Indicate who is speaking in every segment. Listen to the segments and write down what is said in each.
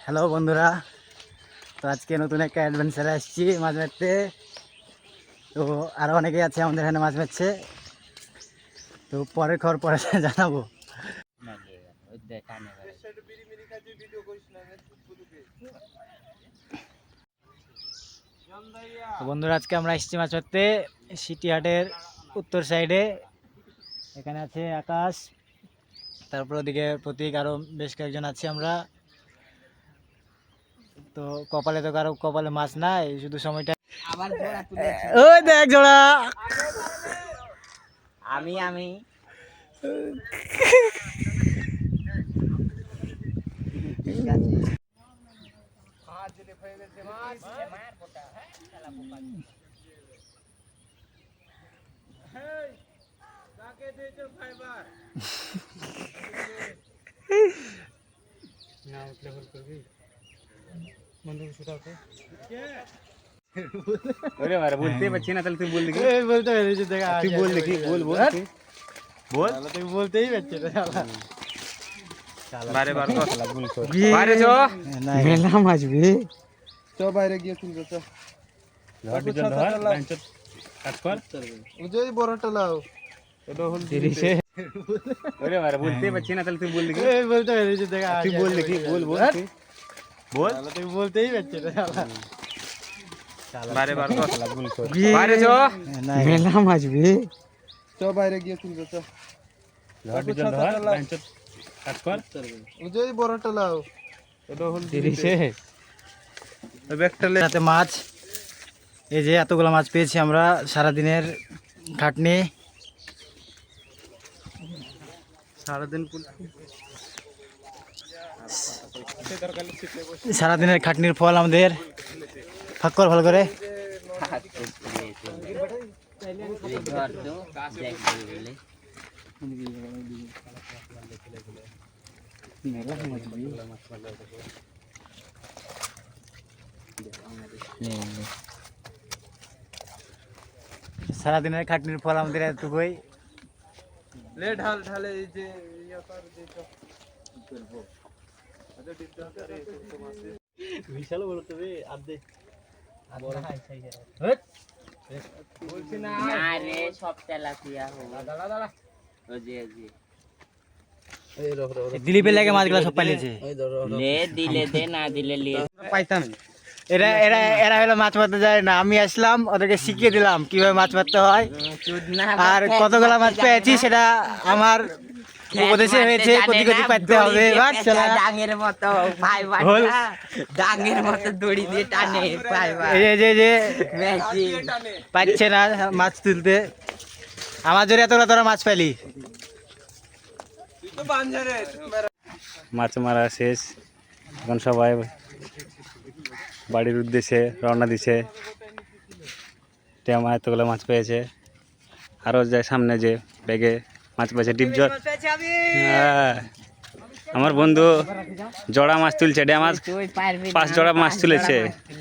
Speaker 1: Hello বন্ধুরা, তো আজকে নতুন একটা অ্যাডভেঞ্চারে আসছি মাছ মারতে। তো আরও অনেকেই আছে আমাদের এখানে মাছ মারছে। তো পরের খবর পরে জানাব। বন্ধুরা, আজকে আমরা এসেছি মাছ মারতে সিটিহাটের উত্তর সাইডে এখানে আছে আকাশ, তারপর ওদিকে প্রতীক আরও বেশ কয়েকজন আছি আমরা। তো কপালে তো কারও কপালে মাছ নাই শুধু সময়টা ওই দেখ জোড়া।
Speaker 2: আমি আমি।
Speaker 3: ওরে বারে বলতে পারছি না তাহলে তুই বল দেখি
Speaker 1: এই বলতে পেরেছি দেখ
Speaker 3: তুই বল দেখি বল বল তুই। বল
Speaker 1: তুই বলতেই পারছি না
Speaker 3: বারে বার কর ভুল কর
Speaker 1: বিয়ে-
Speaker 3: বাইরে চ
Speaker 1: মেলা মাছ বে
Speaker 4: চ বাইরে গিয়ে তুলবে চ
Speaker 3: ধর বিজন ধর লাইন কাট কর
Speaker 4: ওই যে ওই বড়টা লাও এটা হল
Speaker 1: তিরিশে
Speaker 3: ওরে বারে বলতে পারছি না তাহলে তুই বল দেখি
Speaker 1: এই বলতে পেরেছি দেখ
Speaker 3: তুই বল দেখি বল বল তুই। বল।
Speaker 1: তুই বলতেই পারছি না
Speaker 3: বারে কর। বাইরে চ
Speaker 1: মেলা মাছবি।
Speaker 4: চ বাইরে গিয়ে তুলবে চ।
Speaker 3: কাট কর।
Speaker 4: ওই বড়টা লাও। এটা হল
Speaker 1: তিরিশে। মাছ। এই যে এতগুলো মাছ পেয়েছি আমরা সারাদিনের খাটনি।
Speaker 4: সারাদিন
Speaker 1: সারাদিনের খাটনির ফল আমাদের। ফাঁক কর, ভালো করে। সারাদিনের খাটনির ফল আমাদের এতটুকুই।
Speaker 4: লে ঢাল, ঢালে এই যে ইয়া কর, যে চ
Speaker 1: বিশাল বলো তবে আর্ধে
Speaker 2: না। রে সব তেলাপিয়া হলো। ও যে যে
Speaker 4: এই রহ রহ
Speaker 1: দিলীপের লাগে মাছগুলো সব পালিয়েছে।
Speaker 4: এই ধর রহ
Speaker 2: লে দিলে দে না দিলে লে।
Speaker 3: পাইতাম।
Speaker 1: এরা এরা এরা হলো মাছ মারতে যায় না। আমি আসলাম ওদেরকে শিখিয়ে দিলাম কীভাবে মাছ মারতে হয়। আর কতগুলো মাছ পেয়েছি সেটা আমার উপদেশে হয়েছে কোটি কোটি পাইতে হবে এবার চলা
Speaker 2: ডাঙের মতো ভাই
Speaker 1: হল।
Speaker 2: ডাঙের মতো দড়ি দিয়ে টানে ভাই ভাই।
Speaker 1: এই যে- যে যে। পাচ্ছে না মাছ তুলতে। আমার জন্য এতগুলো তোরা মাছ পেলি
Speaker 3: মাছ মারা শেষ। এখন সবাই বাড়ির উদ্দেশ্যে রওনা দিছে। টেমা এতগুলো মাছ পেয়েছে। আরও যায় সামনে যে ব্যাগে। মাছ পেয়েছে ডিপজল হ্যাঁ। আমার বন্ধু জড়া মাছ তুলছে ডে মাছ পাঁচ জোড়া মাছ তুলেছে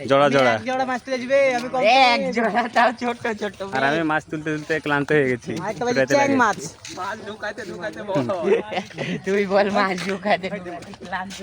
Speaker 3: জড়া জড়া।
Speaker 1: জোড়া মাছ তুলে যাবে আমি কম
Speaker 2: এক জোড়া তাও ছোট ছোট
Speaker 3: আর আমি মাছ তুলতে তুলতে ক্লান্ত হয়ে গেছি
Speaker 2: তুই বল মাছ ঢুকাতে ক্লান্ত